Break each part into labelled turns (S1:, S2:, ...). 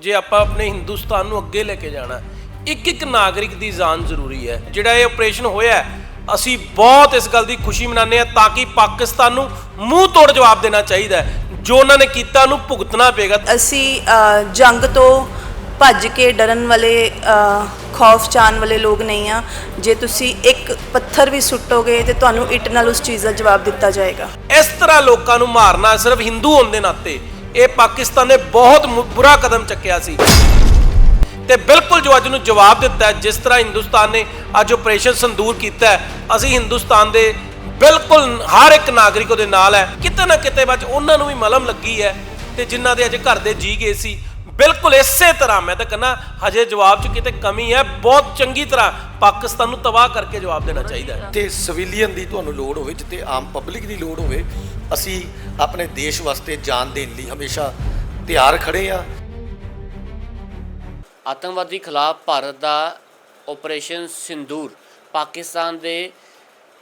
S1: ਜੇ ਆਪਾਂ ਆਪਣੇ ਹਿੰਦੁਸਤਾਨ ਨੂੰ ਅੱਗੇ ਲੈ ਕੇ ਜਾਣਾ ਇੱਕ ਇੱਕ ਨਾਗਰਿਕ ਦੀ ਜਾਨ ਜ਼ਰੂਰੀ ਹੈ। ਜਿਹੜਾ ਇਹ ਆਪਰੇਸ਼ਨ ਹੋਇਆ ਅਸੀਂ ਬਹੁਤ ਇਸ ਗੱਲ ਦੀ ਖੁਸ਼ੀ ਮਨਾਉਂਦੇ ਹਾਂ ਤਾਂ ਕਿ ਪਾਕਿਸਤਾਨ ਨੂੰ ਮੂੰਹ ਤੋੜ ਜਵਾਬ ਦੇਣਾ ਚਾਹੀਦਾ ਜੋ ਉਹਨਾਂ ਨੇ ਕੀਤਾ ਉਹਨੂੰ ਭੁਗਤਣਾ ਪਏਗਾ।
S2: ਅਸੀਂ ਜੰਗ ਤੋਂ ਭੱਜ ਕੇ ਡਰਨ ਵਾਲੇ ਖੌਫ ਚਾਨ ਵਾਲੇ ਲੋਕ ਨਹੀਂ ਆ ਜੇ ਤੁਸੀਂ ਇੱਕ ਪੱਥਰ ਵੀ ਸੁੱਟੋਗੇ ਤੇ ਤੁਹਾਨੂੰ ਇੱਟ ਨਾਲ ਉਸ ਚੀਜ਼ ਦਾ ਜਵਾਬ ਦਿੱਤਾ ਜਾਏਗਾ।
S1: ਇਸ ਤਰ੍ਹਾਂ ਲੋਕਾਂ ਨੂੰ ਮਾਰਨਾ ਸਿਰਫ ਹਿੰਦੂ ਹੋਣ ਦੇ ਨਾਤੇ। ਇਹ ਪਾਕਿਸਤਾਨ ਨੇ ਬਹੁਤ ਬੁਰਾ ਕਦਮ ਚੱਕਿਆ ਸੀ। ਤੇ ਬਿਲਕੁਲ ਜੋ ਅੱਜ ਨੂੰ ਜਵਾਬ ਦਿੱਤਾ ਜਿਸ ਤਰ੍ਹਾਂ ਹਿੰਦੁਸਤਾਨ ਨੇ ਅੱਜ ਆਪਰੇਸ਼ਨ ਸੰਦੂਰ ਕੀਤਾ ਅਸੀਂ ਹਿੰਦੁਸਤਾਨ ਦੇ ਬਿਲਕੁਲ ਹਰ ਇੱਕ ਨਾਗਰਿਕ ਉਹਦੇ ਨਾਲ ਹੈ। ਕਿਤੇ ਨਾ ਕਿਤੇ ਵਿੱਚ ਉਹਨਾਂ ਨੂੰ ਵੀ ਮਲਮ ਲੱਗੀ ਹੈ ਤੇ ਜਿਨ੍ਹਾਂ ਦੇ ਅੱਜ ਘਰ ਦੇ ਜੀ ਗਏ ਸੀ। ਬਿਲਕੁਲ ਇਸੇ ਤਰ੍ਹਾਂ, ਮੈਂ ਤਾਂ ਕਹਿੰਦਾ, ਹਜੇ ਜਵਾਬ 'ਚ ਕਿਤੇ ਕਮੀ ਹੈ, ਬਹੁਤ ਚੰਗੀ ਤਰ੍ਹਾਂ ਪਾਕਿਸਤਾਨ ਨੂੰ ਤਬਾਹ ਕਰਕੇ ਜਵਾਬ ਦੇਣਾ ਚਾਹੀਦਾ
S3: ਤੇ ਸਿਵਿਲੀਅਨ ਦੀ ਤੁਹਾਨੂੰ ਲੋੜ ਹੋਵੇ ਜਿੱਤੇ ਆਮ ਪਬਲਿਕ ਦੀ ਲੋੜ ਹੋਵੇ ਅਸੀਂ ਆਪਣੇ ਦੇਸ਼ ਵਾਸਤੇ ਜਾਨ ਦੇਣ ਲਈ ਹਮੇਸ਼ਾ ਤਿਆਰ ਖੜੇ ਆ
S4: ਆਤੰਕਵਾਦੀ ਖਿਲਾਫ ਭਾਰਤ ਦਾ ਆਪਰੇਸ਼ਨ ਸਿੰਦੂਰ ਪਾਕਿਸਤਾਨ ਦੇ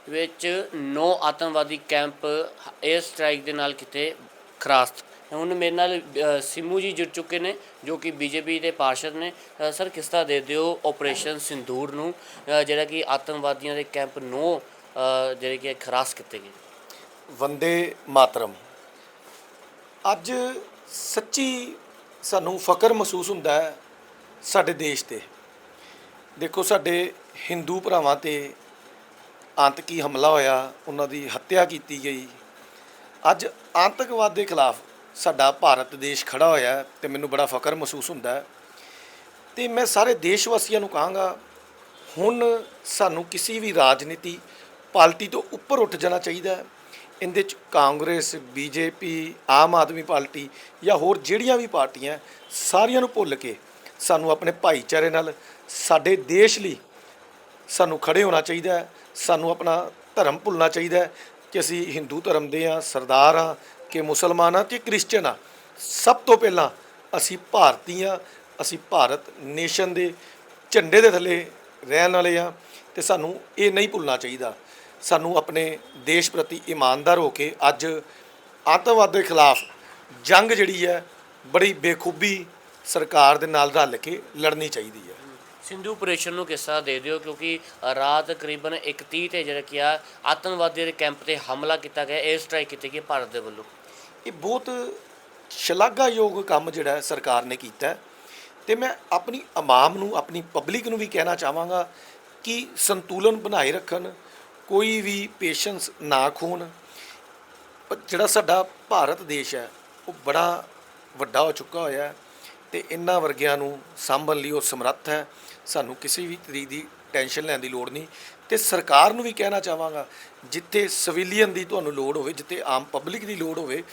S4: ਵਿੱਚ ਨੌ ਆਤੰਕਵਾਦੀ ਕੈਂਪ 에ਅਰ ਸਟ੍ਰਾਈਕ ਦੇ ਨਾਲ ਕਿਤੇ ਖਰਾਸਤ। ਹੁਣ ਮੇਰੇ ਨਾਲ ਅ, ਸਿੰਮੂ ਜੀ ਜੁੜ ਚੁੱਕੇ ਨੇ ਜੋ ਕਿ ਬੀਜੇਪੀ ਦੇ ਪਾਰਸ਼ਦ ਨੇ। ਸਰ ਕਿਸ ਦੇ ਦਿਓ ਆਪਰੇਸ਼ਨ ਸਿੰਦੂਰ ਨੂੰ ਜਿਹੜਾ ਕਿ ਆਤੰਕਵਾਦੀਆਂ ਦੇ ਕੈਂਪ ਨੌ ਜਿਹੜੇ ਕਿ ਖਰਾਸ ਕੀਤੇ ਗਏ
S3: ਵੰਦੇ ਮਾਤਰਮ। ਅੱਜ ਸੱਚੀ ਸਾਨੂੰ ਫਕਰ ਮਹਿਸੂਸ ਹੁੰਦਾ ਹੈ ਸਾਡੇ ਦੇਸ਼ ਤੇ। ਦੇਖੋ, ਸਾਡੇ ਹਿੰਦੂ ਭਰਾਵਾਂ ਤੇ ਆਤੰਕੀ ਹਮਲਾ ਹੋਇਆ, ਉਹਨਾਂ ਦੀ ਹੱਤਿਆ ਕੀਤੀ ਗਈ। ਅੱਜ ਆਤੰਕਵਾਦ ਦੇ ਖਿਲਾਫ ਸਾਡਾ ਭਾਰਤ ਦੇਸ਼ ਖੜਾ ਹੋਇਆ ਹੈ ਤੇ ਮੈਨੂੰ ਬੜਾ ਫਕਰ ਮਹਿਸੂਸ ਹੁੰਦਾ ਹੈ। ਤੇ ਮੈਂ ਸਾਰੇ ਦੇਸ਼ ਵਾਸੀਆਂ ਨੂੰ ਕਹਾਂਗਾ, ਹੁਣ ਸਾਨੂੰ ਕਿਸੇ ਵੀ ਰਾਜਨੀਤੀ ਪਾਰਟੀ ਤੋਂ ਉੱਪਰ ਉੱਠ ਜਾਣਾ ਚਾਹੀਦਾ ਹੈ। ਇਹਦੇ ਚ ਕਾਂਗਰਸ, ਬੀਜੇਪੀ, ਆਮ ਆਦਮੀ ਪਾਰਟੀ ਜਾਂ ਹੋਰ ਜਿਹੜੀਆਂ ਵੀ ਪਾਰਟੀਆਂ ਸਾਰੀਆਂ ਨੂੰ ਭੁੱਲ ਕੇ ਸਾਨੂੰ ਆਪਣੇ ਭਾਈਚਾਰੇ ਨਾਲ, ਸਾਡੇ ਦੇਸ਼ ਲਈ ਸਾਨੂੰ ਖੜੇ ਹੋਣਾ ਚਾਹੀਦਾ ਹੈ, ਸਾਨੂੰ ਆਪਣਾ ਧਰਮ ਭੁੱਲਣਾ ਚਾਹੀਦਾ ਹੈ ਕਿ ਅਸੀਂ ਹਿੰਦੂ ਧਰਮ ਦੇ ਆ ਸਰਦਾਰ ਆ ਕਿ ਮੁਸਲਮਾਨ ਆ ਕਿ ਕ੍ਰਿਸਚਨ ਆ ਸਭ ਤੋਂ ਪਹਿਲਾਂ ਅਸੀਂ ਭਾਰਤੀ ਆ ਅਸੀਂ ਭਾਰਤ ਨੇਸ਼ਨ ਦੇ ਝੰਡੇ ਦੇ ਥੱਲੇ ਰਹਿਣ ਵਾਲੇ ਆ ਤੇ ਸਾਨੂੰ ਇਹ ਨਹੀਂ ਭੁੱਲਣਾ ਚਾਹੀਦਾ। ਸਾਨੂੰ ਆਪਣੇ ਦੇਸ਼ ਪ੍ਰਤੀ ਇਮਾਨਦਾਰ ਹੋ ਕੇ ਅੱਜ ਆਤੰਕਵਾਦ ਦੇ ਖਿਲਾਫ ਜੰਗ ਜਿਹੜੀ ਹੈ ਬੜੀ ਬੇਖੂਬੀ ਸਰਕਾਰ ਦੇ ਨਾਲ ਰਲ ਕੇ ਲੜਨੀ ਚਾਹੀਦੀ ਹੈ।
S4: ਸਿੰਧੂ ਆਪਰੇਸ਼ਨ ਨੂੰ ਕਿਸ ਦੇ ਦਿਓ? ਕਿਉਂਕਿ ਰਾਤ ਕਰੀਬਨ 1:30 ਤੇ ਜਿਹੜਾ ਕਿ ਆ ਆਤੰਕਵਾਦੀਆਂ ਦੇ ਕੈਂਪ ਤੇ ਹਮਲਾ ਕੀਤਾ ਗਿਆ 에ਅਰ ਸਟ੍ਰਾਈਕ ਕੀਤੀ ਗਈ ਭਾਰਤ ਦੇ ਵੱਲੋਂ।
S3: ਇਹ ਬਹੁਤ ਸ਼ਲਾਘਾਯੋਗ ਕੰਮ ਜਿਹੜਾ ਸਰਕਾਰ ਨੇ ਕੀਤਾ ਤੇ ਮੈਂ ਆਪਣੀ ਆਵਾਮ ਨੂੰ ਆਪਣੀ ਪਬਲਿਕ ਨੂੰ ਵੀ ਕਹਿਣਾ ਚਾਹਾਂਗਾ ਕਿ ਸੰਤੁਲਨ ਬਣਾਏ ਰੱਖਣ ਕੋਈ ਵੀ ਪੇਸ਼ੈਂਸ ਨਾ ਖੋਣ ਜਿਹੜਾ ਸਾਡਾ ਭਾਰਤ ਦੇਸ਼ ਹੈ, ਉਹ ਬੜਾ ਵੱਡਾ ਹੋ ਚੁੱਕਾ ਹੋਇਆ ਹੈ ਤੇ ਇਹਨਾਂ ਵਰਗਿਆਂ ਨੂੰ ਸਾਂਭਣ ਲਈ ਉਹ ਸਮਰੱਥ ਹੈ। ਸਾਨੂੰ ਕਿਸੇ ਵੀ ਤਰੀਕ ਦੀ ਟੈਨਸ਼ਨ ਲੈਣ ਦੀ ਲੋੜ ਨਹੀਂ ਤੇ ਸਰਕਾਰ ਨੂੰ ਵੀ ਕਹਿਣਾ ਚਾਹਾਂਗਾ, ਜਿੱਥੇ ਸਿਵਿਲੀਅਨ ਦੀ ਤੁਹਾਨੂੰ ਲੋੜ ਹੋਵੇ, ਜਿੱਥੇ ਆਮ ਪਬਲਿਕ ਦੀ ਲੋੜ ਹੋਵੇ,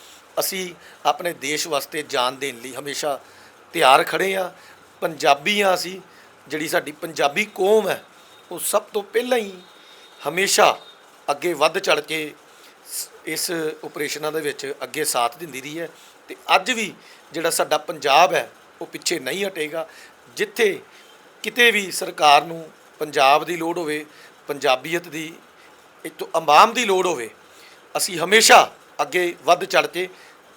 S3: ਅਸੀਂ ਆਪਣੇ ਦੇਸ਼ ਵਾਸਤੇ ਜਾਨ ਦੇਣ ਲਈ ਹਮੇਸ਼ਾ ਤਿਆਰ ਖੜੇ ਆ ਪੰਜਾਬੀ ਆ ਅਸੀਂ, ਜਿਹੜੀ ਸਾਡੀ ਪੰਜਾਬੀ ਕੌਮ ਹੈ, ਉਹ ਸਭ ਤੋਂ ਪਹਿਲਾਂ ਹੀ ਹਮੇਸ਼ਾ ਅੱਗੇ ਵੱਧ ਚੜ ਕੇ ਸ- ਇਸ ਆਪਰੇਸ਼ਨਾਂ ਦੇ ਵਿੱਚ ਅੱਗੇ ਸਾਥ ਦਿੰਦੀ ਰਹੀ ਹੈ ਤੇ ਅੱਜ ਵੀ ਜਿਹੜਾ ਸਾਡਾ ਪੰਜਾਬ ਹੈ, ਉਹ ਪਿੱਛੇ ਨਹੀਂ ਹਟੇਗਾ। ਜਿੱਥੇ ਕਿਤੇ ਵੀ ਸਰਕਾਰ ਨੂੰ ਪੰਜਾਬ ਦੀ ਲੋੜ ਹੋਵੇ, ਪੰਜਾਬੀਅਤ ਦੀ ਇੱਥੋਂ ਅੰਬਾਮ ਦੀ ਲੋੜ ਹੋਵੇ, ਅਸੀਂ ਹਮੇਸ਼ਾ ਅੱਗੇ ਵੱਧ ਚੜ ਕੇ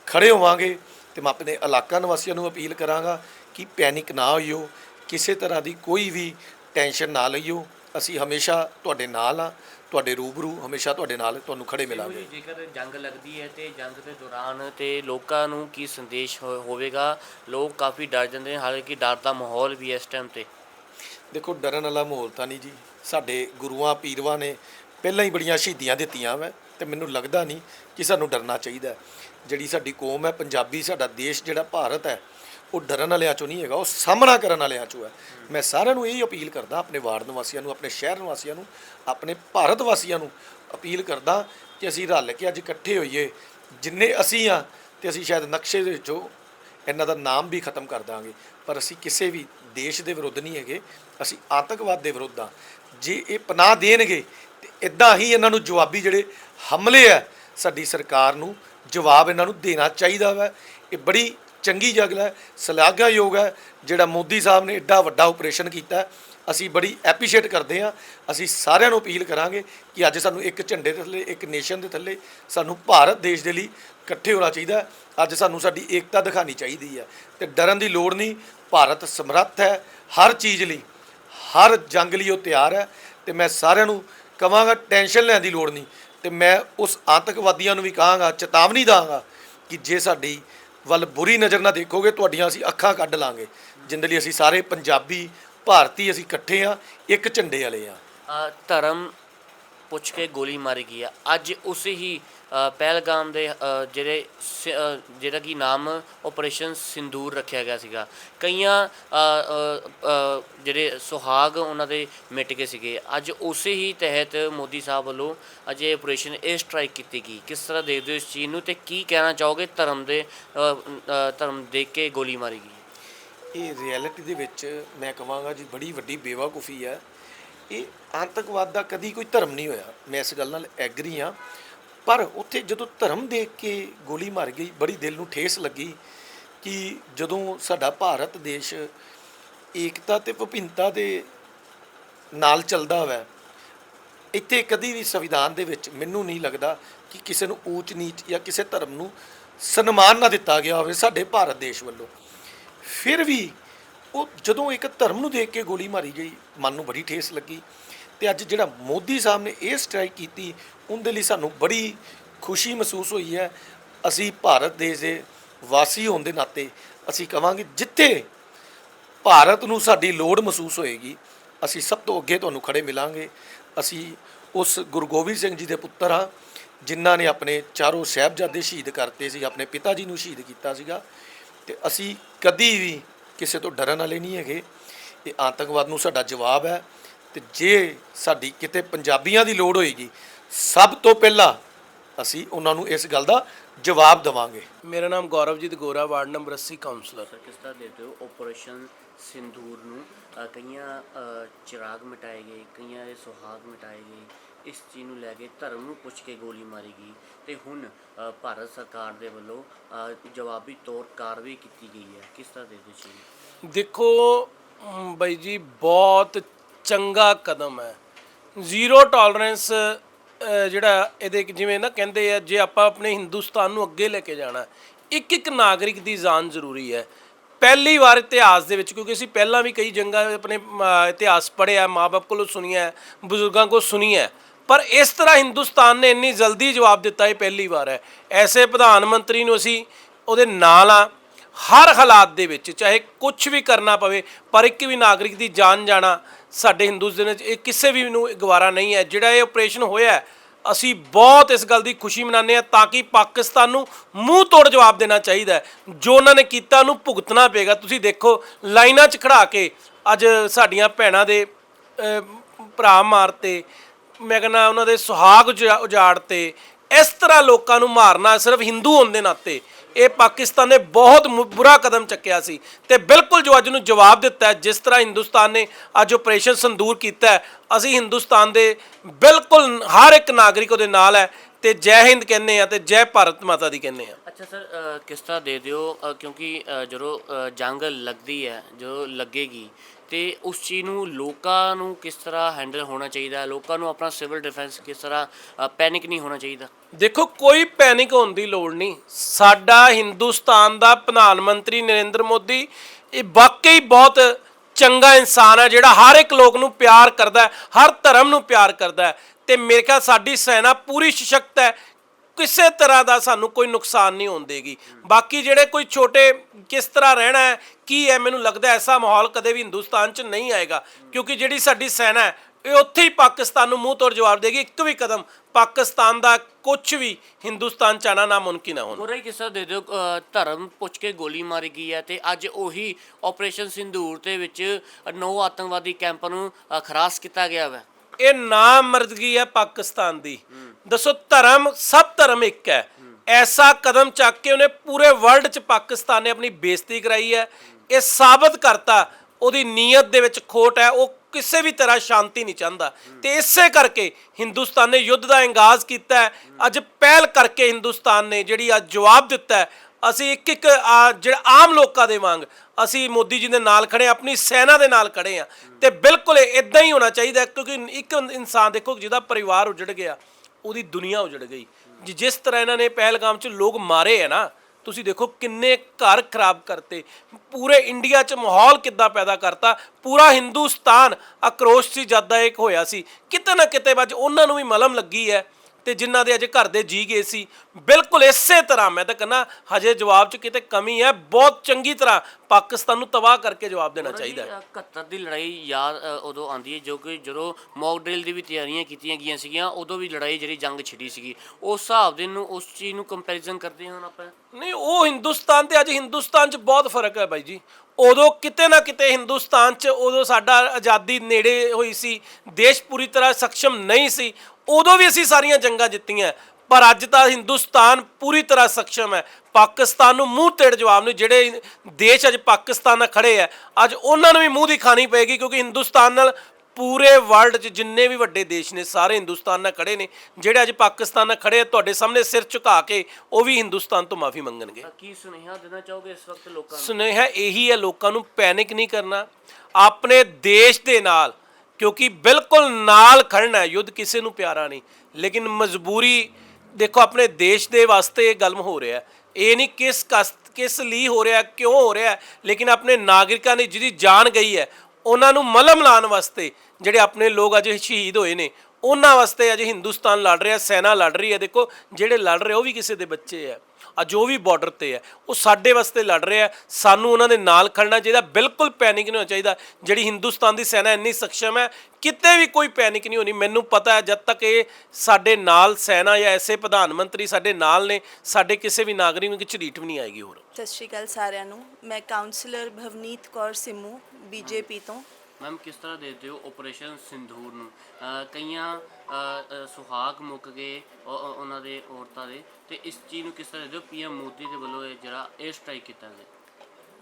S3: ਖੜੇ ਹੋਵਾਂਗੇ ਤੇ ਮੈਂ ਆਪਣੇ ਇਲਾਕਾ ਨਿਵਾਸੀਆਂ ਨੂੰ ਅਪੀਲ ਕਰਾਂਗਾ ਕਿ ਪੈਨਿਕ ਨਾ ਹੋਈਓ, ਕਿਸੇ ਤਰ੍ਹਾਂ ਦੀ ਕੋਈ ਵੀ ਟੈਨਸ਼ਨ ਨਾ ਲਈਓ। ਅਸੀਂ ਹਮੇਸ਼ਾ ਤੁਹਾਡੇ ਨਾਲ ਆ ਤੁਹਾਡੇ ਰੂਬਰੂ ਹਮੇਸ਼ਾ ਤੁਹਾਡੇ ਨਾਲ ਤੁਹਾਨੂੰ ਖੜੇ ਮਿਲਾਂਗੇ।
S4: ਜੇਕਰ ਜੰਗ ਲੱਗਦੀ ਹੈ ਤੇ ਜੰਗ ਦੇ ਦੌਰਾਨ ਤੇ ਲੋਕਾਂ ਨੂੰ ਕੀ ਸੰਦੇਸ਼ ਹੋ- ਹੋਵੇਗਾ? ਲੋਕ ਕਾਫੀ ਡਰ ਜਾਂਦੇ ਨੇ ਹਾਲਾਂਕਿ ਡਰ ਦਾ ਮਾਹੌਲ ਵੀ ਹੈ ਇਸ ਟਾਈਮ ਤੇ।
S3: ਦੇਖੋ ਡਰਨ ਵਾਲਾ ਮਾਹੌਲ ਤਾਂ ਨਹੀਂ ਜੀ। ਸਾਡੇ ਗੁਰੂਆਂ ਪੀਰਵਾਂ ਨੇ ਪਹਿਲਾਂ ਹੀ ਬੜੀਆਂ ਸ਼ਹੀਦੀਆਂ ਦਿੱਤੀਆਂ ਵਾ ਤੇ ਮੈਨੂੰ ਲੱਗਦਾ ਨਹੀਂ ਕਿ ਸਾਨੂੰ ਡਰਨਾ ਚਾਹੀਦਾ। ਹੈ। ਜਿਹੜੀ ਸਾਡੀ ਕੌਮ ਹੈ ਪੰਜਾਬੀ ਸਾਡਾ ਦੇਸ਼ ਜਿਹੜਾ ਭਾਰਤ ਹੈ ਉਹ ਡਰਨ ਵਾਲਿਆਂ ਚੋਂ ਨਹੀਂ ਹੈਗਾ, ਉਹ ਸਾਹਮਣਾ ਕਰਨ ਵਾਲਿਆਂ ਚੋਂ ਹੈ। ਮੈਂ ਸਾਰਿਆਂ ਨੂੰ ਇਹ ਅਪੀਲ ਕਰਦਾ, ਆਪਣੇ ਵਾਰਡ ਨਿਵਾਸੀਆਂ ਨੂੰ, ਆਪਣੇ ਸ਼ਹਿਰ ਨਿਵਾਸੀਆਂ ਨੂੰ, ਆਪਣੇ ਭਾਰਤ ਵਾਸੀਆਂ ਨੂੰ ਅਪੀਲ ਕਰਦਾ ਕਿ ਅਸੀਂ ਰਲ ਕੇ ਅੱਜ ਇਕੱਠੇ ਹੋਈਏ। ਜਿੰਨੇ ਅਸੀਂ ਆ ਤੇ ਅਸੀਂ ਸ਼ਾਇਦ ਨਕਸ਼ੇ ਦੇ ਵਿੱਚੋਂ ਇਹਨਾਂ ਦਾ ਨਾਮ ਵੀ ਖਤਮ ਕਰ ਦਾਂਗੇ। ਪਰ ਅਸੀਂ ਕਿਸੇ ਵੀ ਦੇਸ਼ ਦੇ ਵਿਰੁੱਧ ਨਹੀਂ ਹੈਗੇ, ਅਸੀਂ ਆਤੰਕਵਾਦ ਦੇ ਵਿਰੁੱਧ ਆ ਜੇ ਇਹ ਪਨਾਹ ਦੇਣਗੇ, ਤੇ ਇਦਾਂ ਹੀ ਇਹਨਾਂ ਨੂੰ ਜਵਾਬੀ ਜਿਹੜੇ ਹਮਲੇ ਆ, ਸਾਡੀ ਸਰਕਾਰ ਨੂੰ ਜਵਾਬ ਇਹਨਾਂ ਨੂੰ ਦੇਣਾ ਚਾਹੀਦਾ ਵਾ। ਇਹ ਬੜੀ ਚੰਗੀ ਜਗਲ ਹੈ ਸ਼ਲਾਘਾਯੋਗ ਹੈ, ਜਿਹੜਾ ਮੋਦੀ ਸਾਹਿਬ ਨੇ ਐਡਾ ਵੱਡਾ ਆਪਰੇਸ਼ਨ ਕੀਤਾ। ਅਸੀਂ ਬੜੀ ਐਪਰੀਸ਼ੀਏਟ ਕਰਦੇ ਹਾਂ। ਅਸੀਂ ਸਾਰਿਆਂ ਨੂੰ ਅਪੀਲ ਕਰਾਂਗੇ ਕਿ ਅੱਜ ਸਾਨੂੰ ਇੱਕ ਝੰਡੇ ਦੇ ਥੱਲੇ, ਇੱਕ ਨੇਸ਼ਨ ਦੇ ਥੱਲੇ ਸਾਨੂੰ ਭਾਰਤ ਦੇਸ਼ ਦੇ ਲਈ ਇਕੱਠੇ ਹੋਣਾ ਚਾਹੀਦਾ ਅੱਜ ਸਾਨੂੰ ਸਾਡੀ ਏਕਤਾ ਦਿਖਾਣੀ ਚਾਹੀਦੀ ਹੈ। ਤੇ ਡਰਨ ਦੀ ਲੋੜ ਨਹੀਂ, ਭਾਰਤ ਸਮਰੱਥ ਹੈ, ਹਰ ਚੀਜ਼ ਲਈ, ਹਰ ਜੰਗ ਲਈ ਉਹ ਤਿਆਰ ਹੈ। ਤੇ ਮੈਂ ਸਾਰਿਆਂ ਨੂੰ ਕਵਾਂਗਾ, ਟੈਨਸ਼ਨ ਲੈਣ ਦੀ ਲੋੜ ਨਹੀਂ। ਤੇ ਮੈਂ ਉਸ ਆਤੰਕਵਾਦੀਆਂ ਨੂੰ ਵੀ ਕਹਾਂਗਾ, ਚੇਤਾਵਨੀ ਦਾਂਗਾ ਕਿ ਜੇ ਸਾਡੀ ਵੱਲ ਬੁਰੀ ਨਜ਼ਰ ਨਾਲ ਦੇਖੋਗੇ, ਤੁਹਾਡੀਆਂ ਅਸੀਂ ਅੱਖਾਂ ਕੱਢ ਲਾਂਗੇ। ਜਿਹਦੇ ਲਈ ਅਸੀਂ ਸਾਰੇ ਪੰਜਾਬੀ, ਭਾਰਤੀ ਅਸੀਂ ਇਕੱਠੇ ਆ, ਇੱਕ ਝੰਡੇ ਵਾਲੇ ਆ।
S4: ਧਰਮ ਪੁੱਛ ਕੇ ਗੋਲੀ ਮਾਰੀ ਗਈ ਆ। ਅੱਜ ਉਸ ਹੀ ਪਹਿਲਗਾਮ ਦੇ ਜਿਹੜੇ ਸ- ਅ, ਜਿਹਦਾ ਨਾਮ ਆਪਰੇਸ਼ਨ ਸਿੰਦੂਰ ਰੱਖਿਆ ਗਿਆ ਸੀਗਾ। ਕਈਆਂ ਜਿਹੜੇ ਸੁਹਾਗ ਉਹਨਾਂ ਦੇ ਮਿਟ ਗਏ ਸੀਗੇ। ਅੱਜ ਉਸੇ ਹੀ ਤਹਿਤ ਮੋਦੀ ਸਾਹਿਬ ਵੱਲੋਂ ਅੱਜ ਇਹ ਆਪਰੇਸ਼ਨ 에ਅਰ ਸਟ੍ਰਾਈਕ ਕੀਤੀ ਗਈ। ਕਿਸ ਤਰ੍ਹਾਂ ਦੇਖਦੇ ਹੋ ਇਸ ਚੀਜ਼ ਨੂੰ ਤੇ ਕੀ ਕਹਿਣਾ ਚਾਹੋਗੇ ਧਰਮ ਦੇ ਧਰਮ ਦੇਖ ਕੇ ਗੋਲੀ ਮਾਰੀ ਗਈ?
S3: ਇਹ ਰਿਐਲਿਟੀ ਦੇ ਵਿੱਚ ਮੈਂ ਕਹਾਂਗਾ ਜੀ ਬੜੀ ਵੱਡੀ ਬੇਵਾਕੂਫੀ ਹੈ। ਇਹ ਆਤੰਕਵਾਦ ਦਾ ਕਦੀ ਕੋਈ ਧਰਮ ਨਹੀਂ ਹੋਇਆ। ਮੈਂ ਇਸ ਗੱਲ ਨਾਲ ਐਗਰੀ ਹਾਂ। ਪਰ ਉੱਥੇ ਜਦੋਂ ਧਰਮ ਦੇਖ ਕੇ ਗੋਲੀ ਮਾਰ ਗਈ, ਬੜੀ ਦਿਲ ਨੂੰ ਠੇਸ ਲੱਗੀ ਕਿ ਜਦੋਂ ਸਾਡਾ ਭਾਰਤ ਦੇਸ਼ ਏਕਤਾ ਤੇ ਵਿਭਿੰਨਤਾ ਦੇ ਨਾਲ ਚੱਲਦਾ ਹੋਵੇ ਇੱਥੇ ਕਦੀ ਵੀ ਸੰਵਿਧਾਨ ਦੇ ਵਿੱਚ ਮੈਨੂੰ ਨਹੀਂ ਲੱਗਦਾ ਕਿ ਕਿਸੇ ਨੂੰ ਊਚ ਨੀਚ ਜਾਂ ਕਿਸੇ ਧਰਮ ਨੂੰ ਸਨਮਾਨ ਨਾ ਦਿੱਤਾ ਗਿਆ ਹੋਵੇ ਸਾਡੇ ਭਾਰਤ ਦੇਸ਼ ਵੱਲੋਂ। ਫਿਰ ਵੀ ਉਹ ਜਦੋਂ ਇੱਕ ਧਰਮ ਨੂੰ ਦੇਖ ਕੇ ਗੋਲੀ ਮਾਰੀ ਗਈ, ਮਨ ਨੂੰ ਬੜੀ ਠੇਸ ਲੱਗੀ ਤੇ ਅੱਜ ਜਿਹੜਾ ਮੋਦੀ ਸਾਹਿਬ ਨੇ ਇਹ ਸਟ੍ਰਾਈਕ ਕੀਤੀ, ਉਹਦੇ ਲਈ ਸਾਨੂੰ ਬੜੀ ਖੁਸ਼ੀ ਮਹਿਸੂਸ ਹੋਈ ਹੈ। ਅਸੀਂ ਭਾਰਤ ਦੇਸ਼ ਦੇ ਵਾਸੀ ਹੋਣ ਦੇ ਨਾਤੇ ਅਸੀਂ ਕਵਾਂਗੇ ਜਿੱਥੇ ਭਾਰਤ ਨੂੰ ਸਾਡੀ ਲੋੜ ਮਹਿਸੂਸ ਹੋਏਗੀ, ਅਸੀਂ ਸਭ ਤੋਂ ਅੱਗੇ ਤੁਹਾਨੂੰ ਖੜੇ ਮਿਲਾਂਗੇ। ਅਸੀਂ ਉਸ ਗੁਰੂ ਗੋਬਿੰਦ ਸਿੰਘ ਜੀ ਦੇ ਪੁੱਤਰ ਹਾਂ, ਜਿਨ੍ਹਾਂ ਨੇ ਆਪਣੇ ਚਾਰੋਂ ਸਾਹਿਬਜ਼ਾਦੇ ਸ਼ਹੀਦ ਕਰਤੇ ਸੀ, ਆਪਣੇ ਪਿਤਾ ਜੀ ਨੂੰ ਸ਼ਹੀਦ ਕੀਤਾ ਸੀਗਾ ਤੇ ਅਸੀਂ ਕਦੀ ਵੀ ਕਿਸੇ ਤੋਂ ਡਰਨ ਵਾਲੇ ਨਹੀਂ ਹੈਗੇ। ਇਹ ਆਤੰਕਵਾਦ ਨੂੰ ਸਾਡਾ ਜਵਾਬ ਹੈ ਤੇ ਜੇ ਸਾਡੀ ਕਿਤੇ ਪੰਜਾਬੀਆਂ ਦੀ ਲੋੜ ਹੋਏਗੀ ਸਭ ਤੋਂ ਪਹਿਲਾਂ ਅਸੀਂ ਉਹਨਾਂ ਨੂੰ ਇਸ ਗੱਲ ਦਾ ਜਵਾਬ ਦੇਵਾਂਗੇ।
S1: ਮੇਰਾ ਨਾਮ Gauravjeet Gora ward number 80 councillor
S4: sir ਕਿਸ ਤਰ੍ਹਾਂ ਦੇਖਦੇ ਹੋ ਆਪਰੇਸ਼ਨ ਸਿੰਦੂਰ ਨੂੰ? ਕਈਆਂ ਚਿਰਾਗ ਮਿਟਾਏ ਗਏ ਕਈਆਂ ਦੇ ਸੁਹਾਗ ਮਿਟਾਏ ਗਏ। ਇਸ ਚੀਜ਼ ਨੂੰ ਲੈ ਕੇ ਧਰਮ ਨੂੰ ਪੁੱਛ ਕੇ ਗੋਲੀ ਮਾਰੀ ਗਈ ਤੇ ਹੁਣ ਭਾਰਤ ਸਰਕਾਰ ਦੇ ਵੱਲੋਂ ਜਵਾਬੀ ਤੌਰ ਕਾਰਵਾਈ ਕੀਤੀ ਗਈ ਹੈ। ਕਿਸ ਤਰ੍ਹਾਂ ਦੇਖਦੇ ਹੋ
S1: ਦੇਖੋ ਬਾਈ ਜੀ, ਬਹੁਤ ਚੰਗਾ ਕਦਮ ਹੈ। ਜ਼ੀਰੋ ਟੋਲਰੈਂਸ ਜਿਹੜਾ ਇਹਦੇ ਜਿਵੇਂ ਨਾ ਕਹਿੰਦੇ ਆ, ਜੇ ਆਪਾਂ ਆਪਣੇ ਹਿੰਦੁਸਤਾਨ ਨੂੰ ਅੱਗੇ ਲੈ ਕੇ ਜਾਣਾ ਇੱਕ ਇੱਕ ਨਾਗਰਿਕ ਦੀ ਜਾਨ ਜ਼ਰੂਰੀ ਹੈ। ਪਹਿਲੀ ਵਾਰ ਇਤਿਹਾਸ ਦੇ ਵਿੱਚ, ਕਿਉਂਕਿ ਅਸੀਂ ਪਹਿਲਾਂ ਵੀ ਕਈ ਜੰਗਾਂ ਆਪਣੇ ਇਤਿਹਾਸ ਪੜ੍ਹਿਆ ਮਾਪੇ ਕੋਲੋਂ ਸੁਣਿਆ, ਬਜ਼ੁਰਗਾਂ ਕੋਲੋਂ ਸੁਣਿਆ। ਪਰ ਇਸ ਤਰ੍ਹਾਂ ਹਿੰਦੁਸਤਾਨ ਨੇ ਇੰਨੀ ਜਲਦੀ ਜਵਾਬ ਦਿੱਤਾ ਇਹ ਪਹਿਲੀ ਵਾਰ ਹੈ। ਐਸੇ ਪ੍ਰਧਾਨ ਮੰਤਰੀ ਨੂੰ ਅਸੀਂ ਉਹਦੇ ਨਾਲ ਆ ਹਰ ਹਾਲਾਤ ਦੇ ਵਿੱਚ ਚਾਹੇ ਕੁਝ ਵੀ ਕਰਨਾ ਪਵੇ ਪਰ ਇੱਕ ਵੀ ਨਾਗਰਿਕ ਦੀ ਜਾਨ ਜਾਣਾ ਸਾਡੇ ਹਿੰਦੁਸਤਾਨ ਦੇ ਵਿੱਚ ਇਹ ਕਿਸੇ ਵੀ ਨੂੰ ਗਵਾਰਾ ਨਹੀਂ ਹੈ। ਜਿਹੜਾ ਇਹ ਆਪਰੇਸ਼ਨ ਹੋਇਆ ਅਸੀਂ ਬਹੁਤ ਇਸ ਗੱਲ ਦੀ ਖੁਸ਼ੀ ਮਨਾਉਂਦੇ ਹਾਂ ਤਾਂ ਕਿ ਪਾਕਿਸਤਾਨ ਨੂੰ ਮੂੰਹ ਤੋੜ ਜਵਾਬ ਦੇਣਾ ਚਾਹੀਦਾ ਜੋ ਉਹਨਾਂ ਨੇ ਕੀਤਾ ਉਹਨੂੰ ਭੁਗਤਣਾ ਪਏਗਾ। ਤੁਸੀਂ ਦੇਖੋ ਲਾਈਨਾਂ 'ਚ ਖੜਾ ਕੇ ਅੱਜ ਸਾਡੀਆਂ ਭੈਣਾਂ ਦੇ ਅਹ, ਭਰਾ ਮਾਰਤੇ ਮੈਂ ਕਹਿੰਦਾ ਉਹਨਾਂ ਦੇ ਸੁਹਾਗ ਉਜਾ- ਉਜਾੜ 'ਤੇ ਇਸ ਤਰ੍ਹਾਂ ਲੋਕਾਂ ਨੂੰ ਮਾਰਨਾ ਸਿਰਫ ਹਿੰਦੂ ਹੋਣ ਦੇ ਨਾਤੇ। ਇਹ ਪਾਕਿਸਤਾਨ ਨੇ ਬਹੁਤ ਮੁ- ਬੁਰਾ ਕਦਮ ਚੱਕਿਆ ਸੀ ਤੇ ਬਿਲਕੁਲ ਜੋ ਅੱਜ ਨੂੰ ਜਵਾਬ ਦਿੱਤਾ ਹੈ, ਜਿਸ ਤਰ੍ਹਾਂ ਹਿੰਦੁਸਤਾਨ ਨੇ ਅੱਜ ਆਪਰੇਸ਼ਨ ਸੰਦੂਰ ਕੀਤਾ ਹੈ, ਅਸੀਂ ਹਿੰਦੁਸਤਾਨ ਦੇ ਬਿਲਕੁਲ ਹਰ ਇੱਕ ਨਾਗਰਿਕ ਉਹਦੇ ਨਾਲ ਹੈ ਤੇ ਜੈ ਹਿੰਦ ਕਹਿੰਦੇ ਆ ਤੇ ਜੈ ਭਾਰਤ ਮਾਤਾ ਦੀ ਕਹਿੰਦੇ ਆ
S4: ਅੱਛਾ ਸਰ ਅ, ਕਿਸ ਤਰ੍ਹਾਂ ਦੇ ਦਿਓ ਅ, ਕਿਉਂਕਿ ਅ, ਜਦੋਂ ਅ, ਜੰਗ ਲੱਗਦੀ ਹੈ ਜਦੋਂ ਲੱਗੇਗੀ ਤੇ ਉਸ ਚੀਜ਼ ਨੂੰ ਲੋਕਾਂ ਨੂੰ ਕਿਸ ਤਰ੍ਹਾਂ ਹੈਂਡਲ ਹੋਣਾ ਚਾਹੀਦਾ? ਲੋਕਾਂ ਨੂੰ ਆਪਣਾ ਸਿਵਲ ਡਿਫੈਂਸ ਕਿਸ ਤਰ੍ਹਾਂ ਪੈਨਿਕ ਨਹੀਂ ਹੋਣਾ ਚਾਹੀਦਾ?
S1: ਦੇਖੋ, ਕੋਈ ਪੈਨਿਕ ਹੋਣ ਦੀ ਲੋੜ ਨਹੀਂ। ਸਾਡਾ ਹਿੰਦੁਸਤਾਨ ਦਾ ਪ੍ਰਧਾਨ ਮੰਤਰੀ ਨਰਿੰਦਰ ਮੋਦੀ, ਇਹ ਵਾਕਈ ਬਹੁਤ ਚੰਗਾ ਇਨਸਾਨ ਹੈ ਜਿਹੜਾ ਹਰ ਇੱਕ ਲੋਕ ਨੂੰ ਪਿਆਰ ਕਰਦਾ ਹੈ, ਹਰ ਧਰਮ ਨੂੰ ਪਿਆਰ ਕਰਦਾ ਹੈ। ਤੇ ਮੇਰੇ ਖਿਆਲ ਸਾਡੀ ਸੈਨਾ ਪੂਰੀ ਸਸ਼ਕਤ ਹੈ ਕਿਸੇ ਤਰ੍ਹਾਂ ਦਾ ਸਾਨੂੰ ਕੋਈ ਨੁਕਸਾਨ ਨਹੀਂ ਹੋਣ ਦੇਗੀ। ਬਾਕੀ ਜਿਹੜੇ ਕੋਈ ਛੋਟੇ ਕਿਸ ਤਰ੍ਹਾਂ ਰਹਿਣਾ ਹੈ ਕੀ ਹੈ ਮੈਨੂੰ ਲੱਗਦਾ ਐਸਾ ਮਾਹੌਲ ਕਦੇ ਵੀ ਹਿੰਦੁਸਤਾਨ 'ਚ ਨਹੀਂ ਆਏਗਾ। ਕਿਉਂਕਿ ਜਿਹੜੀ ਸਾਡੀ ਸੈਨਾ ਹੈ ਇਹ ਉੱਥੇ ਹੀ ਪਾਕਿਸਤਾਨ ਨੂੰ ਮੂੰਹ ਤੋੜ ਜਵਾਬ ਦੇਗੀ। ਇੱਕ ਵੀ ਕਦਮ ਪਾਕਿਸਤਾਨ ਦਾ ਕੁਝ ਵੀ ਹਿੰਦੁਸਤਾਨ ਚ ਆਣਾ ਨਾਮੁਮਕਿਨ ਹੈ ਹੁਣ।
S4: ਹੋਰ ਕਿਸ ਤਰ੍ਹਾਂ ਦੇ ਦਿਓ ਅ, ਧਰਮ ਪੁੱਛ ਕੇ ਗੋਲੀ ਮਾਰੀ ਗਈ ਹੈ ਤੇ ਅੱਜ ਉਹੀ ਆਪਰੇਸ਼ਨ ਸਿੰਦੂਰ ਦੇ ਵਿੱਚ ਨੌ ਆਤੰਕਵਾਦੀ ਕੈਂਪਾਂ ਨੂੰ ਅ, ਖਰਾਸ ਕੀਤਾ ਗਿਆ ਵਾ।
S1: ਇਹ ਨਾਮਰਦਗੀ ਹੈ ਪਾਕਿਸਤਾਨ ਦੀ। ਦੱਸੋ ਧਰਮ ਸਭ ਧਰਮ ਇੱਕ ਹੈ। ਐਸਾ ਕਦਮ ਚੱਕ ਕੇ ਉਹਨੇ ਪੂਰੇ ਵਰਲਡ 'ਚ ਪਾਕਿਸਤਾਨ ਨੇ ਆਪਣੀ ਬੇਇੱਜ਼ਤੀ ਕਰਾਈ ਹੈ। ਇਹ ਸਾਬਤ ਕਰਤਾ ਉਹਦੀ ਨੀਅਤ ਦੇ ਵਿੱਚ ਖੋਟ ਹੈ ਉਹ ਕਿਸੇ ਵੀ ਤਰ੍ਹਾਂ ਸ਼ਾਂਤੀ ਨਹੀਂ ਚਾਹੁੰਦਾ। ਤੇ ਇਸੇ ਕਰਕੇ ਹਿੰਦੁਸਤਾਨ ਨੇ ਯੁੱਧ ਦਾ ਇੰਗਾਜ਼ ਕੀਤਾ ਹੈ। ਅੱਜ ਪਹਿਲ ਕਰਕੇ ਹਿੰਦੁਸਤਾਨ ਨੇ ਜਿਹੜੀ ਅੱਜ ਜਵਾਬ ਦਿੱਤਾ ਹੈ ਅਸੀਂ ਇੱਕ ਇੱਕ ਆ, ਜਿਹੜਾ ਆਮ ਲੋਕਾਂ ਦੇ ਵਾਂਗ ਅਸੀਂ ਮੋਦੀ ਜੀ ਦੇ ਨਾਲ ਖੜੇ ਹਾਂ, ਆਪਣੀ ਸੈਨਾ ਦੇ ਨਾਲ ਖੜੇ ਆ ਤੇ ਬਿਲਕੁਲ ਇਦਾਂ ਹੀ ਹੋਣਾ ਚਾਹੀਦਾ ਕਿਉਂਕਿ ਇੱਕ ਇਨਸਾਨ ਦੇਖੋ ਜਿਹਦਾ ਪਰਿਵਾਰ ਉਜੜ ਗਿਆ। ਉਹਦੀ ਦੁਨੀਆ ਉਜੜ ਗਈ। ਜਿ- ਜਿਸ ਤਰ੍ਹਾਂ ਇਹਨਾਂ ਨੇ ਪਹਿਲਗਾਮ 'ਚ ਲੋਕ ਮਾਰੇ ਹੈ ਨਾ, ਤੁਸੀਂ ਦੇਖੋ ਕਿੰਨੇ ਘਰ ਖਰਾਬ ਕਰਤੇ। ਪੂਰੇ ਇੰਡੀਆ 'ਚ ਮਾਹੌਲ ਕਿੱਦਾਂ ਪੈਦਾ ਕਰਤਾ। ਪੂਰਾ ਹਿੰਦੁਸਤਾਨ ਆਕਰੋਸ਼ ਸੀ, ਜਦ ਦਾ ਇੱਕ ਹੋਇਆ ਸੀ। ਕਿਤੇ ਨਾ ਕਿਤੇ ਵੱਜ ਉਹਨਾਂ ਨੂੰ ਵੀ ਮਲਮ ਲੱਗੀ ਹੈ। ਤੇ ਜਿਨ੍ਹਾਂ ਦੇ ਅਜੇ ਘਰ ਦੇ ਜੀ ਗਏ ਸੀ। ਬਿਲਕੁਲ ਇਸੇ ਤਰ੍ਹਾਂ ਮੈਂ ਤਾਂ ਕਹਿੰਦਾ ਹਜੇ ਜਵਾਬ 'ਚ ਕਿਤੇ ਕਮੀ ਹੈ। ਬਹੁਤ ਚੰਗੀ ਤਰ੍ਹਾਂ ਪਾਕਿਸਤਾਨ ਨੂੰ ਤਬਾਹ ਕਰਕੇ ਜਵਾਬ ਦੇਣਾ ਚਾਹੀਦਾ ਹੈ।
S4: 71 ਦੀ ਲੜਾਈ ਯਾਦ ਉਦੋਂ ਆਂਦੀ ਹੈ ਜੋ ਕਿ ਜਦੋਂ ਮੌਕ ਡਰਿਲ ਦੀ ਵੀ ਤਿਆਰੀਆਂ ਕੀਤੀਆਂ ਗਈਆਂ ਸੀਗੀਆਂ ਉਦੋਂ ਵੀ ਲੜਾਈ ਜਿਹੜੀ ਜੰਗ ਛਿੜੀ ਸੀਗੀ। ਉਸ ਹਿਸਾਬ ਦੇ ਨੂੰ ਉਸ ਚੀਜ਼ ਨੂੰ ਕੰਪੈਰੀਜ਼ਨ ਕਰਦੇ ਹਾਂ ਹੁਣ ਆਪਾਂ।
S1: ਨਹੀਂ ਉਹ ਹਿੰਦੁਸਤਾਨ ਤੇ ਅੱਜ ਹਿੰਦੁਸਤਾਨ 'ਚ ਬਹੁਤ ਫ਼ਰਕ ਹੈ ਬਾਈ ਜੀ। ਉਦੋਂ ਕਿਤੇ ਨਾ ਕਿਤੇ ਹਿੰਦੁਸਤਾਨ 'ਚ ਉਦੋਂ ਸਾਡਾ ਆਜ਼ਾਦੀ ਨੇੜੇ ਹੋਈ ਸੀ, ਦੇਸ਼ ਪੂਰੀ ਤਰ੍ਹਾਂ ਸક્ષਮ ਨਹੀਂ ਸੀ, ਉਦੋਂ ਵੀ ਅਸੀਂ ਸਾਰੀਆਂ ਜੰਗਾਂ ਜਿੱਤੀਆਂ। ਪਰ ਅੱਜ ਤਾਂ ਹਿੰਦੁਸਤਾਨ ਪੂਰੀ ਤਰ੍ਹਾਂ ਸક્ષਮ ਹੈ। ਪਾਕਿਸਤਾਨ ਨੂੰ ਮੂੰਹ ਤੇੜ ਜਵਾਬ ਨੂੰ ਜਿਹੜੇ ਦੇਸ਼ ਅੱਜ ਪਾਕਿਸਤਾਨ ਨਾਲ ਖੜੇ ਆ, ਅੱਜ ਉਹਨਾਂ ਨੂੰ ਵੀ ਮੂੰਹ ਦੀ ਖਾਣੀ ਪਏਗੀ ਕਿਉਂਕਿ ਹਿੰਦੁਸਤਾਨ ਨਾਲ ਪੂਰੇ ਵਰਲਡ 'ਚ ਜਿੰਨੇ ਵੀ ਵੱਡੇ ਦੇਸ਼ ਨੇ ਸਾਰੇ ਹਿੰਦੁਸਤਾਨ ਨਾਲ ਖੜੇ ਨੇ। ਜਿਹੜੇ ਅੱਜ ਪਾਕਿਸਤਾਨ ਨਾਲ ਖੜੇ ਆ ਤੁਹਾਡੇ ਸਾਹਮਣੇ ਸਿਰ ਝੁਕਾ ਕੇ ਉਹ ਵੀ ਹਿੰਦੁਸਤਾਨ ਤੋਂ ਮਾਫੀ ਮੰਗਣਗੇ।
S4: ਤਾਂ ਕੀ ਸੁਨੇਹਾ ਦੇਣਾ ਚਾਹੋਗੇ ਇਸ ਵਕਤ ਲੋਕਾਂ ਨੂੰ?
S1: ਸੁਨੇਹਾ ਇਹੀ ਹੈ ਲੋਕਾਂ ਨੂੰ ਪੈਨਿਕ ਨਹੀਂ ਕਰਨਾ। ਆਪਣੇ ਦੇਸ਼ ਦੇ ਨਾਲ ਕਿਉਂਕਿ ਬਿਲਕੁਲ ਨਾਲ ਖੜਨਾ ਹੈ ਯੁੱਧ ਕਿਸੇ ਨੂੰ ਪਿਆਰਾ ਨਹੀਂ। ਲੇਕਿਨ ਮਜਬੂਰੀ ਦੇਖੋ ਆਪਣੇ ਦੇਸ਼ ਦੇ ਵਾਸਤੇ ਇਹ ਗੱਲ ਹੋ ਰਿਹਾ ਹੈ। ਇਹ ਨਹੀਂ ਕਿਸ ਕਸ ਕਿਸ ਲਈ ਹੋ ਰਿਹਾ ਕਿਉਂ ਹੋ ਰਿਹਾ ਹੈ, ਲੇਕਿਨ ਆਪਣੇ ਨਾਗਰਿਕਾਂ ਦੀ ਜਿਹਦੀ ਜਾਨ ਗਈ ਹੈ ਉਹਨਾਂ ਨੂੰ ਮਲਮ ਲਾਉਣ ਵਾਸਤੇ ਜਿਹੜੇ ਆਪਣੇ ਲੋਕ ਅਜੇ ਸ਼ਹੀਦ ਹੋਏ ਨੇ ਉਹਨਾਂ ਵਾਸਤੇ ਅਜੇ ਹਿੰਦੁਸਤਾਨ ਲੜ ਰਿਹਾ, ਸੈਨਾ ਲੜ ਰਹੀ ਹੈ। ਦੇਖੋ, ਜਿਹੜੇ ਲੜ ਰਹੇ ਉਹ ਵੀ ਕਿਸੇ ਦੇ ਬੱਚੇ ਆ। ਆ ਜੋ ਵੀ ਬਾਰਡਰ ਤੇ ਹੈ ਉਹ ਸਾਡੇ ਵਾਸਤੇ ਲੜ ਰਹੇ ਆ। ਸਾਨੂੰ ਉਹਨਾਂ ਦੇ ਨਾਲ ਖੜਨਾ ਚਾਹੀਦਾ, ਬਿਲਕੁਲ ਪੈਨਿਕ ਨਹੀਂ ਹੋਣਾ ਚਾਹੀਦਾ। ਜਿਹੜੀ ਹਿੰਦੁਸਤਾਨ ਦੀ ਸੈਨਾ ਇੰਨੀ ਸક્ષਮ ਹੈ, ਕਿਤੇ ਵੀ ਕੋਈ ਪੈਨਿਕ ਨਹੀਂ ਹੋਣੀ। ਮੈਨੂੰ ਪਤਾ ਹੈ, ਜਦ ਤੱਕ ਇਹ ਸਾਡੇ ਨਾਲ ਸੈਨਾ ਜਾਂ ਐਸੇ ਪ੍ਰਧਾਨ ਮੰਤਰੀ ਸਾਡੇ ਨਾਲ ਨੇ, ਸਾਡੇ ਕਿਸੇ ਵੀ ਨਾਗਰਿਕ ਨੂੰ ਝਰੀਟ ਵੀ ਨਹੀਂ ਆਏਗੀ ਹੋਰ।
S2: ਸਤਿ ਸ਼੍ਰੀ ਅਕਾਲ ਸਾਰਿਆਂ ਨੂੰ। ਮੈਂ ਕਾਉਂਸਲਰ ਭਵਨੀਤ ਕੌਰ ਸਿੰਮੂ ਬੀਜੇਪੀ ਤੋਂ।
S4: ਮੈਮ ਕਿਸ ਤਰ੍ਹਾਂ ਦੇਖਦੇ ਹੋ ਆਪਰੇਸ਼ਨ ਸਿੰਧੂਰ ਨੂੰ? ਅ, ਕਈਆਂ ਅ, ਅ, ਸੁਹਾਗ ਮੁੱਕ ਗਏ ਉਹ- ਉਹ- ਉਹਨਾਂ ਦੇ ਔਰਤਾਂ ਦੇ ਤੇ ਇਸ ਚੀਜ਼ ਨੂੰ ਕਿਸ ਤਰ੍ਹਾਂ ਦੇਖਦੇ ਹੋ ਪੀਐਮ ਮੋਦੀ ਦੇ ਵੱਲੋਂ ਇਹ ਜਿਹੜਾ 에ਅਰ ਸਟ੍ਰਾਈਕ ਕੀਤਾ ਗਿਆ।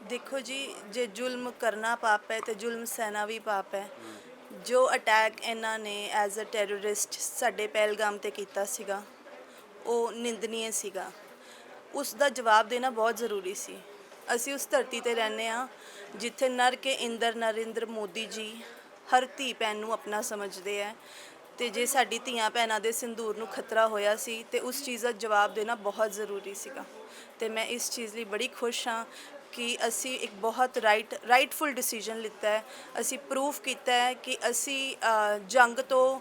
S2: ਦੇਖੋ ਜੀ ਜੇ ਜ਼ੁਲਮ ਕਰਨਾ ਪਾਪ ਹੈ ਤੇ ਜ਼ੁਲਮ ਸਹਿਣਾ ਵੀ ਪਾਪ ਹੈ। ਜੋ ਅਟੈਕ ਇਹਨਾਂ ਨੇ ਐਜ਼ ਅ ਟੈਰਰਿਸਟ ਸਾਡੇ ਪਹਿਲਗਾਮ ਤੇ ਕੀਤਾ ਸੀਗਾ ਉਹ ਨਿੰਦਨੀय ਸੀਗਾ। ਉਸ ਦਾ ਜਵਾਬ ਦੇਣਾ ਬਹੁਤ ਜ਼ਰੂਰੀ ਸੀ। ਅਸੀਂ ਉਸ ਧਰਤੀ ਤੇ ਰਹਿੰਦੇ ਆ ਜਿੱਥੇ ਨਰ ਕੇ ਇੰਦਰ ਨਰਿੰਦਰ ਮੋਦੀ ਜੀ ਹਰ ਧੀ ਭੈਣ ਨੂੰ ਆਪਣਾ ਸਮਝਦੇ ਆ ਤੇ ਜੇ ਸਾਡੀ ਧੀਆਂ ਭੈਣਾਂ ਦੇ ਸਿੰਦੂਰ ਨੂੰ ਖਤਰਾ ਹੋਇਆ ਸੀ ਤੇ ਉਸ ਚੀਜ਼ ਦਾ ਜਵਾਬ ਦੇਣਾ ਬਹੁਤ ਜ਼ਰੂਰੀ ਸੀਗਾ। ਤੇ ਮੈਂ ਇਸ ਚੀਜ਼ ਲਈ ਬੜੀ ਖੁਸ਼ ਹਾਂ ਕਿ ਅਸੀਂ ਇੱਕ ਬਹੁਤ ਰਾਈਟ ਰਾਈਟਫੁਲ ਡਿਸੀਜਨ ਲਿੱਤਾ ਹੈ। ਅਸੀਂ ਪ੍ਰੂਫ ਕੀਤਾ ਹੈ ਕਿ ਅਸੀਂ ਅ, ਜੰਗ ਤੋਂ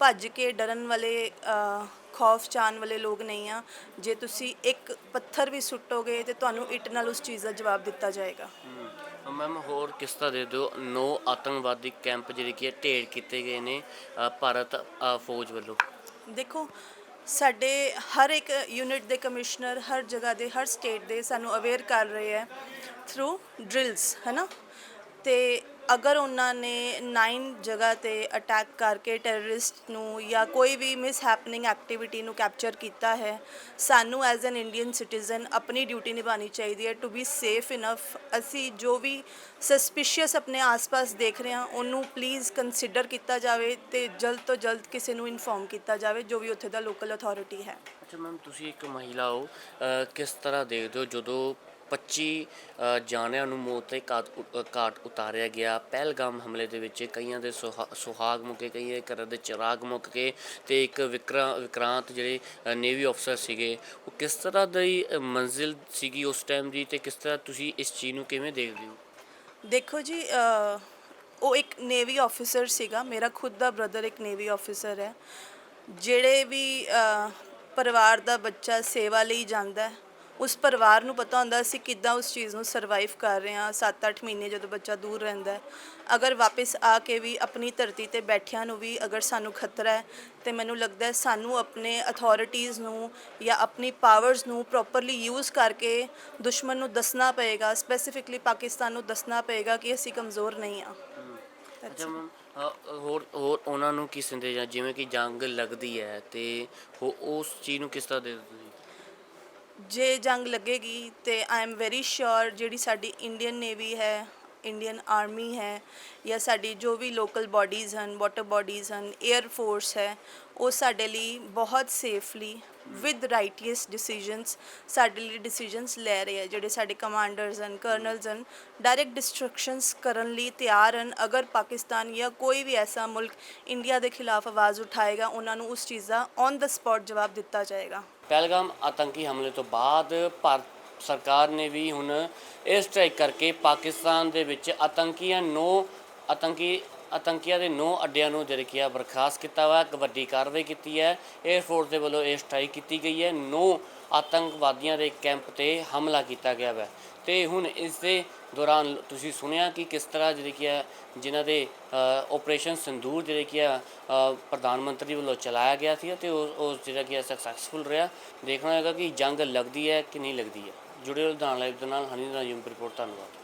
S2: ਭੱਜ ਕੇ ਡਰਨ ਵਾਲੇ ਅ, ਖੌਫ ਚਾਨ ਵਾਲੇ ਲੋਕ ਨਹੀਂ ਆ। ਜੇ ਤੁਸੀਂ ਇੱਕ ਪੱਥਰ ਵੀ ਸੁੱਟੋਗੇ ਤੇ ਤੁਹਾਨੂੰ ਇੱਟ ਨਾਲ ਉਸ ਚੀਜ਼ ਦਾ ਜਵਾਬ ਦਿੱਤਾ ਜਾਏਗਾ।
S4: ਮੈਮ ਹੋਰ ਕਿਸ ਤਰ੍ਹਾਂ ਦੇ ਦਿਓ? ਨੌ ਆਤੰਕਵਾਦੀ ਕੈਂਪ ਜਿਹੜੇ ਕਿ ਢੇਰ ਕੀਤੇ ਗਏ ਨੇ ਅ, ਭਾਰਤ ਅ, ਫੌਜ ਵੱਲੋਂ।
S2: ਦੇਖੋ ਸਾਡੇ ਹਰ ਇੱਕ ਯੂਨਿਟ ਦੇ ਕਮਿਸ਼ਨਰ ਹਰ ਜਗ੍ਹਾ ਦੇ ਹਰ ਸਟੇਟ ਦੇ ਸਾਨੂੰ ਅਵੇਅਰ ਕਰ ਰਹੇ ਹੈ ਥਰੂ ਡ੍ਰਿਲਸ ਹੈਨਾ ਤੇ ਅਗਰ ਉਹਨਾਂ ਨੇ 9 ਜਗ੍ਹਾ ਤੇ ਅਟੈਕ ਕਰਕੇ ਟੈਰਰਿਸਟ ਨੂੰ ਜਾਂ ਕੋਈ ਵੀ ਮਿਸ ਹੈਪਨਿੰਗ ਐਕਟੀਵਿਟੀ ਨੂੰ ਕੈਪਚਰ ਕੀਤਾ ਹੈ ਸਾਨੂੰ ਐਜ਼ ਐਨ ਇੰਡੀਅਨ ਸਿਟੀਜ਼ਨ ਆਪਣੀ ਡਿਊਟੀ ਨਿਭਾਉਣੀ ਚਾਹੀਦੀ ਹੈ ਟੂ ਬੀ ਸੇਫ ਇਨਫ ਅਸੀਂ ਜੋ ਵੀ ਸਸਪੀਸ਼ੀਅਸ ਆਪਣੇ ਆਸ-ਪਾਸ ਦੇਖ ਰਹੇ ਹਾਂ ਉਹਨੂੰ ਪਲੀਜ਼ ਕੰਸੀਡਰ ਕੀਤਾ ਜਾਵੇ ਤੇ ਜਲਦ ਤੋਂ ਜਲਦ ਕਿਸੇ ਨੂੰ ਇਨਫੋਰਮ ਕੀਤਾ ਜਾਵੇ ਜੋ ਵੀ ਉੱਥੇ ਦਾ ਲੋਕਲ ਅਥਾਰਟੀ ਹੈ।
S4: ਅੱਛਾ ਮੈਮ ਤੁਸੀਂ ਇੱਕ ਮਹਿਲਾ ਹੋ ਅ, ਕਿਸ ਤਰ੍ਹਾਂ ਦੇਖਦੇ ਹੋ ਜਦੋਂ 25 ਜਾਣਿਆਂ ਨੂੰ ਮੌਤ ਦੇ ਘਾਟ ਉ- ਘਾਟ ਉਤਾਰਿਆ ਗਿਆ। ਪਹਿਲਗਾਮ ਹਮਲੇ ਦੇ ਵਿੱਚ ਕਈਆਂ ਦੇ ਸੁਹਾ- ਸੁਹਾਗ ਮੁੱਕੇ ਕਈਆਂ ਦੇ ਘਰਾਂ ਦੇ ਚਿਰਾਗ ਮੁੱਕ ਗਏ ਤੇ ਇੱਕ ਵਿਕਰਾ ਵਿਕਰਾਂਤ ਜਿਹੜੇ ਨੇਵੀ ਅਫਸਰ ਸੀਗੇ ਉਹ ਕਿਸ ਤਰ੍ਹਾਂ ਦੀ ਅ, ਮੰਜ਼ਿਲ ਸੀਗੀ ਉਸ ਟਾਈਮ ਦੀ ਤੇ ਕਿਸ ਤਰ੍ਹਾਂ ਤੁਸੀਂ ਇਸ ਚੀਜ਼ ਨੂੰ ਕਿਵੇਂ ਦੇਖਦੇ ਹੋ?
S2: ਦੇਖੋ ਜੀ ਅ, ਉਹ ਇੱਕ ਨੇਵੀ ਆਫੀਸਰ ਸੀਗਾ। ਮੇਰਾ ਖੁਦ ਦਾ ਬ੍ਰਦਰ ਇੱਕ ਨੇਵੀ ਆਫੀਸਰ ਹੈ। ਜਿਹੜੇ ਵੀ ਅ, ਪਰਿਵਾਰ ਦਾ ਬੱਚਾ ਸੇਵਾ ਲਈ ਜਾਂਦਾ ਹੈ ਉਸ ਪਰਿਵਾਰ ਨੂੰ ਪਤਾ ਹੁੰਦਾ ਅਸੀਂ ਕਿੱਦਾਂ ਉਸ ਚੀਜ਼ ਨੂੰ ਸਰਵਾਈਵ ਕਰ ਰਹੇ ਹਾਂ 7-8 ਮਹੀਨੇ ਜਦੋਂ ਬੱਚਾ ਦੂਰ ਰਹਿੰਦਾ ਹੈ। ਅਗਰ ਵਾਪਸ ਆ ਕੇ ਵੀ ਆਪਣੀ ਧਰਤੀ ਤੇ ਬੈਠਿਆਂ ਨੂੰ ਵੀ ਅਗਰ ਸਾਨੂੰ ਖਤਰਾ ਹੈ ਤੇ ਮੈਨੂੰ ਲੱਗਦਾ ਹੈ ਸਾਨੂੰ ਆਪਣੇ ਅਥਾਰਟੀਆਂ ਨੂੰ ਜਾਂ ਆਪਣੀ ਪਾਵਰਸ ਨੂੰ ਪ੍ਰੋਪਰਲੀ ਯੂਜ਼ ਕਰਕੇ ਦੁਸ਼ਮਣ ਨੂੰ ਦੱਸਣਾ ਪਏਗਾ ਸਪੈਸੀਫਿਕਲੀ ਪਾਕਿਸਤਾਨ ਨੂੰ ਦੱਸਣਾ ਪਏਗਾ ਕਿ ਅਸੀਂ ਕਮਜ਼ੋਰ ਨਹੀਂ ਆ
S4: ਅੱਛਾ ਮੈਮ ਹੋਰ ਹੋਰ ਉਹਨਾਂ ਨੂੰ ਕੀ ਸੰਦੇਸ਼ ਆ ਜਿਵੇਂ ਕਿ ਜੰਗ ਲੱਗਦੀ ਹੈ ਤੇ ਉਹ ਉਸ ਚੀਜ਼ ਨੂੰ ਕਿਸ ਤਰ੍ਹਾਂ ਦੇ ਹੋ
S2: ਜੇ ਜੰਗ ਲੱਗੇਗੀ ਤੇ ਆਈ ਐਮ ਵੈਰੀ ਸ਼ੋਰ ਜਿਹੜੀ ਸਾਡੀ ਇੰਡੀਅਨ ਨੇਵੀ ਹੈ ਇੰਡੀਅਨ ਆਰਮੀ ਹੈ ਜਾਂ ਸਾਡੀ ਜੋ ਵੀ ਲੋਕਲ ਬਾਡੀਜ਼ ਹਨ ਵਾਟਰ ਬਾਡੀਜ਼ ਹਨ 에ਅਰ ਫੋਰਸ ਹੈ, ਉਹ ਸਾਡੇ ਲਈ ਬਹੁਤ ਸੇਫਲੀ ਵਿਦ ਰਾਈਟੀਅਸ ਡਿਸੀਜਨਸ ਸਾਡੇ ਲਈ ਡਿਸੀਜਨਸ ਲੈ ਰਹੇ ਆ ਜਿਹੜੇ ਸਾਡੇ ਕਮਾਂਡਰਸ ਹਨ ਕਰਨਲਸ ਹਨ ਡਾਇਰੈਕਟ ਡਿਸਟਰਕਸ਼ਨਸ ਕਰਨ ਲਈ ਤਿਆਰ ਹਨ। ਅਗਰ ਪਾਕਿਸਤਾਨ ਜਾਂ ਕੋਈ ਵੀ ਐਸਾ ਮੁਲਕ ਇੰਡੀਆ ਦੇ ਖਿਲਾਫ ਆਵਾਜ਼ ਉਠਾਏਗਾ, ਉਹਨਾਂ ਨੂੰ ਉਸ ਚੀਜ਼ ਦਾ ਔਨ ਦਾ ਸਪੌਟ ਜਵਾਬ ਦਿੱਤਾ ਜਾਏਗਾ।
S4: ਪਹਿਲਗਾਮ ਆਤੰਕੀ ਹਮਲੇ ਤੋਂ ਬਾਅਦ ਭਾਰਤ ਸਰਕਾਰ ਨੇ ਵੀ ਹੁਣ ਇਹ ਸਟ੍ਰਾਈਕ ਕਰਕੇ ਪਾਕਿਸਤਾਨ ਦੇ ਵਿੱਚ ਆਤੰਕੀਆਂ ਨੂੰ ਆਤੰਕੀ ਆਤੰਕੀਆਂ ਦੇ ਨੌ ਅੱਡਿਆਂ ਨੂੰ ਜਿਹੜੇ ਕਿ ਆ ਬਰਖਾਸਤ ਕੀਤਾ ਵਾ ਇੱਕ ਵੱਡੀ ਕਾਰਵਾਈ ਕੀਤੀ ਹੈ। 에ਅਰਫੋਰਸ ਦੇ ਵੱਲੋਂ ਇਹ ਸਟ੍ਰਾਈਕ ਕੀਤੀ ਗਈ ਹੈ। ਨੌ ਆਤੰਕਵਾਦੀਆਂ ਦੇ ਕੈਂਪ ਤੇ ਹਮਲਾ ਕੀਤਾ ਗਿਆ ਵਾ। ਤੇ ਹੁਣ ਇਸ ਦੇ ਦੌਰਾਨ ਤੁਸੀਂ ਸੁਣਿਆ ਕਿ ਕਿਸ ਤਰ੍ਹਾਂ ਜਿਹੜੀ ਕਿ ਆ ਜਿਨ੍ਹਾਂ ਦੇ ਆਪਰੇਸ਼ਨ ਸੰਦੂਰ ਜਿਹੜੇ ਕਿ ਆ ਪ੍ਰਧਾਨ ਮੰਤਰੀ ਵੱਲੋਂ ਚਲਾਇਆ ਗਿਆ ਸੀ ਤੇ ਉਹ ਉਹ ਜਿਹੜਾ ਕਿ ਸਕਸੈਸਫੁਲ ਰਿਹਾ। ਦੇਖਣਾ ਹੋਏਗਾ ਕਿ ਜੰਗ ਲੱਗਦੀ ਹੈ ਕਿ ਨਹੀਂ ਲੱਗਦੀ ਹੈ। ਜੁੜੇ ਰਹੋ ਲੁਧਿਆਣਾ ਲਾਈਵ ਦੇ ਨਾਲ, ਹਨੀ ਰਾਜੂਮ ਰਿਪੋਰਟ, ਧੰਨਵਾਦ।